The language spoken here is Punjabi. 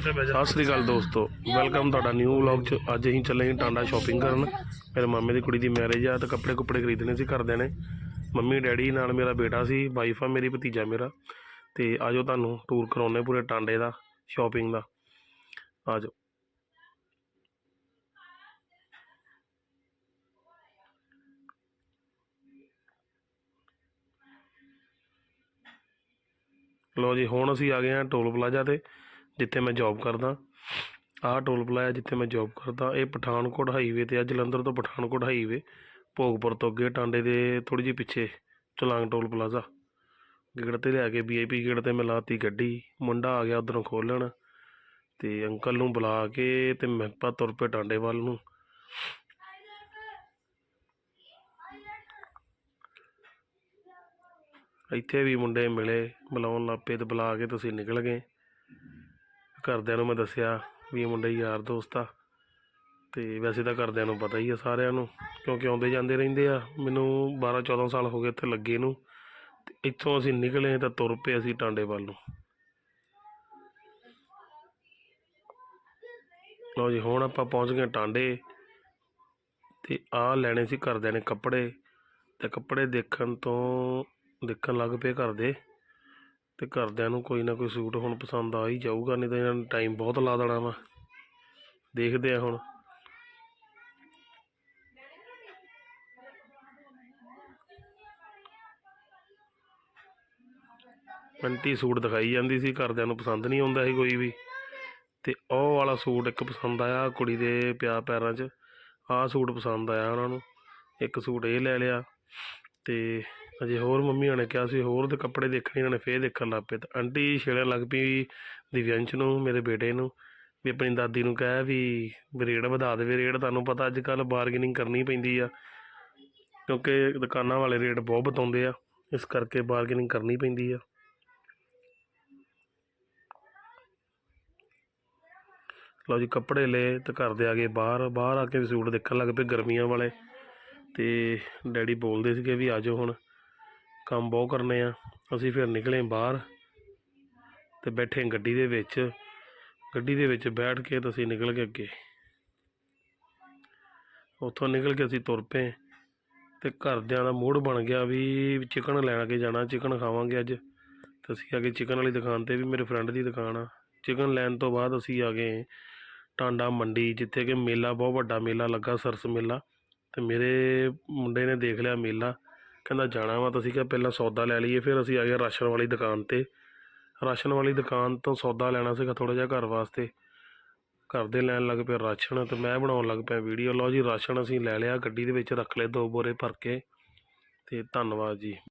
ਸਤਿ ਸ੍ਰੀ ਅਕਾਲ ਦੋਸਤੋ। ਵੈਲਕਮ ਤੁਹਾਡਾ ਨਿਊ ਵਲੌਗ ਚ। ਅੱਜ ਅਸੀਂ ਚੱਲੇ ਹਾਂ ਟਾਂਡਾ ਸ਼ਾਪਿੰਗ ਕਰਨ। ਮੇਰੇ ਮਾਮੇ ਦੀ ਕੁੜੀ ਦੀ ਮੈਰਿਜ ਆ ਤੇ ਕੱਪੜੇ ਕੁੱਪੜੇ ਖਰੀਦਣੇ ਸੀ, ਘਰਦਿਆਂ ਨੇ। ਮੰਮੀ, ਡੈਡੀ ਨਾਲ ਮੇਰਾ ਬੇਟਾ ਸੀ ਵਾਈਫ ਆ ਮੇਰੀ, ਭਤੀਜਾ ਮੇਰਾ। ਤੇ ਆਜੋ ਤੁਹਾਨੂੰ ਟੂਰ ਕਰਾਉਣੇ ਪੂਰੇ ਟਾਂਡੇ ਦਾ ਸ਼ਾਪਿੰਗ ਦਾ। ਆਜੋ। ਲੋ ਜੀ, ਹੁਣ ਅਸੀਂ ਆ ਗਏ ਹਾਂ ਟੋਲ ਪਲਾਜ਼ਾ ਤੇ। ਜਿੱਥੇ ਮੈਂ ਜੌਬ ਕਰਦਾ, ਆਹ ਟੋਲ ਪਲਾਜ਼ਾ ਜਿੱਥੇ ਮੈਂ ਜੌਬ ਕਰਦਾ, ਇਹ ਪਠਾਨਕੋਟ ਹਾਈਵੇ ਤੇ ਆ, ਜਲੰਧਰ ਤੋਂ ਪਠਾਨਕੋਟ ਹਾਈਵੇ ਭੋਗਪੁਰ ਤੋਂ ਅੱਗੇ ਟਾਂਡੇ ਦੇ ਥੋੜੀ ਜਿਹੀ ਪਿੱਛੇ, ਚਲਾਂਗ ਟੋਲ ਪਲਾਜ਼ਾ ਗੇੜ ਤੇ ਲਿਆ ਕੇ ਵੀਆਈਪੀ ਗੇੜ ਤੇ ਮੈਂ ਲਾਤੀ ਗੱਡੀ, ਮੁੰਡਾ ਆ ਗਿਆ ਉਧਰੋਂ ਖੋਲਣ ਤੇ ਅੰਕਲ ਨੂੰ ਬੁਲਾ ਕੇ ਤੇ ਮੈਂ ਪਾ ਤੁਰ ਪਏ ਟਾਂਡੇ ਵੱਲ ਨੂੰ। ਇੱਥੇ ਵੀ ਮੁੰਡੇ ਮਿਲੇ ਬੁਲਾਉਣ ਲੱਗ ਪਏ ਤੇ ਬੁਲਾ ਕੇ ਤੁਸੀਂ ਨਿਕਲ ਗਏ। ਘਰਦਿਆਂ ਨੂੰ ਮੈਂ ਦੱਸਿਆ ਵੀ ਇਹ ਮੁੰਡੇ ਯਾਰ ਦੋਸਤ ਆ। ਅਤੇ ਵੈਸੇ ਤਾਂ ਘਰਦਿਆਂ ਨੂੰ ਪਤਾ ਹੀ ਆ ਸਾਰਿਆਂ ਨੂੰ, ਕਿਉਂਕਿ ਆਉਂਦੇ ਜਾਂਦੇ ਰਹਿੰਦੇ ਆ। ਮੈਨੂੰ 12 14 ਸਾਲ ਹੋ ਗਏ ਇੱਥੇ ਲੱਗੇ ਨੂੰ ਅਤੇ ਇੱਥੋਂ ਅਸੀਂ ਨਿਕਲੇ ਤਾਂ ਤੁਰ ਪਏ ਅਸੀਂ ਟਾਂਡੇ ਵੱਲ ਨੂੰ। ਲਓ ਜੀ, ਹੁਣ ਆਪਾਂ ਪਹੁੰਚ ਗਏ ਟਾਂਡੇ, ਤੇ ਆਹ ਲੈਣੇ ਸੀ ਘਰਦਿਆਂ ਨੇ ਕੱਪੜੇ, ਤੇ ਕੱਪੜੇ ਦੇਖਣ ਤੋਂ, ਦੇਖਣ ਲੱਗ ਪਏ ਘਰ ਦੇ। ਅਤੇ ਘਰਦਿਆਂ ਨੂੰ ਕੋਈ ਨਾ ਕੋਈ ਸੂਟ ਹੁਣ ਪਸੰਦ ਆ ਹੀ ਜਾਊਗਾ, ਨਹੀਂ ਤਾਂ ਇਹਨਾਂ ਨੇ ਟਾਈਮ ਬਹੁਤ ਲਾ ਦੇਣਾ ਵਾ। ਦੇਖਦੇ ਆ ਹੁਣ। ਆਂਟੀ ਸੂਟ ਦਿਖਾਈ ਜਾਂਦੀ ਸੀ, ਘਰਦਿਆਂ ਨੂੰ ਪਸੰਦ ਨਹੀਂ ਆਉਂਦਾ ਸੀ ਕੋਈ ਵੀ। ਤੇ ਉਹ ਵਾਲਾ ਸੂਟ ਇੱਕ ਪਸੰਦ ਆਇਆ ਕੁੜੀ ਦੇ ਪਿਆ ਪੈਰਾਂ 'ਚ। ਆਹ ਸੂਟ ਪਸੰਦ ਆਇਆ ਉਹਨਾਂ ਨੂੰ। ਇੱਕ ਸੂਟ ਇਹ ਲੈ ਲਿਆ ਤੇ ਅਜੇ ਹੋਰ ਮੰਮੀ ਨੇ ਕਿਹਾ ਸੀ, ਹੋਰ ਦੇ ਕੱਪੜੇ ਦੇਖਣੇ ਇਹਨਾਂ ਨੇ ਫੇਰ ਦੇਖਣ ਲੱਗ ਪਏ ਤਾਂ ਆਂਟੀ ਛੇੜਨ ਲੱਗ ਪਈ ਦਿਵਯੰਸ਼ ਨੂੰ, ਮੇਰੇ ਬੇਟੇ ਨੂੰ, ਵੀ ਆਪਣੀ ਦਾਦੀ ਨੂੰ ਕਹਿ ਵੀ ਵੀ ਰੇਟ ਵਧਾ ਦੇਵੇ ਰੇਟ ਤੁਹਾਨੂੰ ਪਤਾ ਅੱਜ ਕੱਲ ਬਾਰਗੇਨਿੰਗ ਕਰਨੀ ਪੈਂਦੀ ਆ, ਕਿਉਂਕਿ ਦੁਕਾਨਾਂ ਵਾਲੇ ਰੇਟ ਬਹੁਤ ਬਤਾਉਂਦੇ ਆ, ਇਸ ਕਰਕੇ ਬਾਰਗੇਨਿੰਗ ਕਰਨੀ ਪੈਂਦੀ ਆ। ਲਓ ਜੀ, ਕੱਪੜੇ ਲਏ ਤੇ ਘਰ ਦੇ ਆ ਗਏ ਬਾਹਰ ਬਾਹਰ ਆ ਕੇ ਸੂਟ ਦੇਖਣ ਲੱਗ ਪਏ ਗਰਮੀਆਂ ਵਾਲੇ ਤੇ ਡੈਡੀ ਬੋਲਦੇ ਸੀਗੇ ਵੀ ਆਜੋ ਹੁਣ। ਕੰਮ ਬਹੁਤ ਕਰਨੇ ਆ। ਅਸੀਂ ਫਿਰ ਨਿਕਲੇ ਬਾਹਰ ਅਤੇ ਬੈਠੇ ਗੱਡੀ ਦੇ ਵਿੱਚ। ਗੱਡੀ ਦੇ ਵਿੱਚ ਬੈਠ ਕੇ ਤਾਂ ਅਸੀਂ ਨਿਕਲ ਗਏ ਅੱਗੇ। ਉੱਥੋਂ ਨਿਕਲ ਕੇ ਅਸੀਂ ਤੁਰ ਪਏ ਅਤੇ ਘਰਦਿਆਂ ਦਾ ਮੂਡ ਬਣ ਗਿਆ ਵੀ ਚਿਕਨ ਲੈਣ ਕੇ ਜਾਣਾ, ਚਿਕਨ ਖਾਵਾਂਗੇ ਅੱਜ। ਤੇ ਅਸੀਂ ਆ ਗਏ ਚਿਕਨ ਵਾਲੀ ਦੁਕਾਨ ਤੇ ਵੀ ਮੇਰੇ ਫਰੈਂਡ ਦੀ ਦੁਕਾਨ ਆ। ਚਿਕਨ ਲੈਣ ਤੋਂ ਬਾਅਦ ਅਸੀਂ ਆ ਗਏ ਟਾਂਡਾ ਮੰਡੀ, ਜਿੱਥੇ ਕਿ ਮੇਲਾ, ਬਹੁਤ ਵੱਡਾ ਮੇਲਾ ਲੱਗਾ, ਸਰਸ ਮੇਲਾ। ਅਤੇ ਮੇਰੇ ਮੁੰਡੇ ਨੇ ਦੇਖ ਲਿਆ ਮੇਲਾ। ਕਹਿੰਦਾ ਜਾਣਾ ਵਾ, ਤਾਂ ਅਸੀਂ ਕਿਹਾ ਪਹਿਲਾਂ ਸੌਦਾ ਲੈ ਲਈਏ, ਫਿਰ ਅਸੀਂ ਆ ਗਏ ਰਾਸ਼ਨ ਵਾਲੀ ਦੁਕਾਨ ਤੇ। ਰਾਸ਼ਨ ਵਾਲੀ ਦੁਕਾਨ ਤੋਂ ਸੌਦਾ ਲੈਣਾ ਸੀਗਾ ਥੋੜ੍ਹਾ ਜਿਹਾ ਘਰ ਵਾਸਤੇ। ਘਰ ਦੇ ਲੈਣ ਲੱਗ ਪਏ ਰਾਸ਼ਨ ਅਤੇ ਮੈਂ ਬਣਾਉਣ ਲੱਗ ਪਿਆ ਵੀਡੀਓ। ਲਓ ਜੀ, ਰਾਸ਼ਨ ਅਸੀਂ ਲੈ ਲਿਆ, ਗੱਡੀ ਦੇ ਵਿੱਚ ਰੱਖ ਲਏ, ਦੋ ਬੋਰੇ ਭਰ ਕੇ। ਅਤੇ ਧੰਨਵਾਦ ਜੀ।